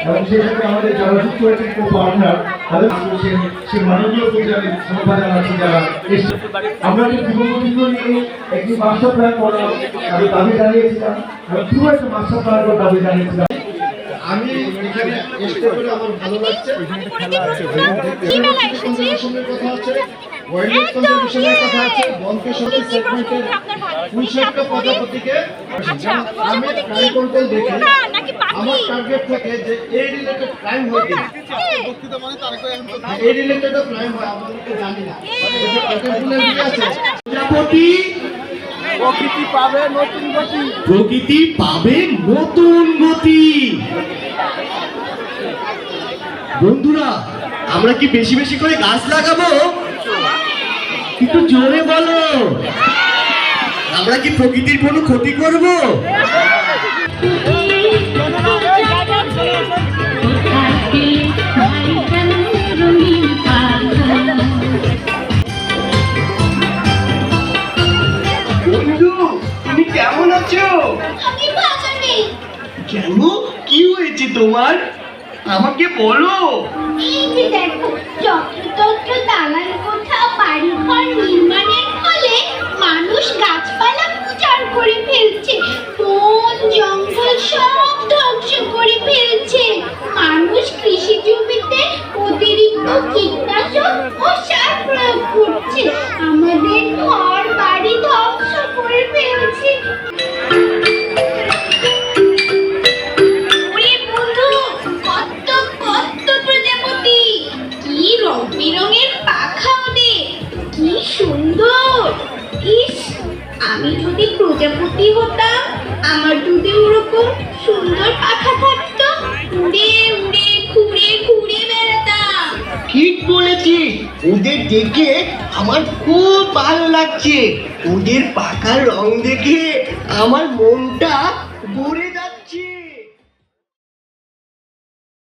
এবং সেই আমাদের যারা যুক্ত পার্টনার তাদের মাননীয় যারা আমরা যে যুবপতিগুলো নিয়ে একটি মাস্টার প্ল্যান করার আমি দাবি জানিয়েছিলাম এবং পুরো একটা মাস্টার প্ল্যান করার দাবি জানিয়েছিলাম। আমি এখানে আমার ভালো লাগছে। কথা আছে ওয়াইল্ড লাইফ কনজারভেশনের কথা আছে বনকে সঠিক সেগমেন্টের পুঁইশাকটা প্রজাপতিকে আচ্ছা, আমি প্রজাপতি কি? ক্রাইম কন্ট্রোল দেখে। না, নাকি পাখি? আমার টার্গেট থাকে যে এই রিলেটেড ক্রাইম হয় কিনা। এই রিলেটেড ক্রাইম হয় আমাদেরকে জানি না। এই যে কন্ট্রোলের দিয়ে আছে। প্রকৃতি পাবে নতুন গতি। বন্ধুরা আমরা কি বেশি বেশি করে গাছ লাগাবো? একটু জোরে বলো। আমরা কি প্রকৃতির কোনো ক্ষতি করব? তুমি কেমন আছো? কেন হয়েছে তোমার? আমাকে বলো। নির্মাণের ফলে মানুষ গাছপালা করে ফেলছে জঙ্গল করে ফেলছে। মানুষ কৃষি জমিতে অতিরিক্ত কীটনাশক ও সার প্রয়োগ করছে। রং বেরঙের পাখা ওদের। কি সুন্দর। ইস, আমি যদি প্রজাপতি হতাম, আমার যদি ওরকম সুন্দর পাখা থাকতো। উড়ে উড়ে, ঘুরে ঘুরে বেড়াতাম। ঠিক বলেছি ওদের দেখে আমার খুব ভালো লাগছে। ওদের পাকার রং দেখে আমার মনটা ভরে যাচ্ছে।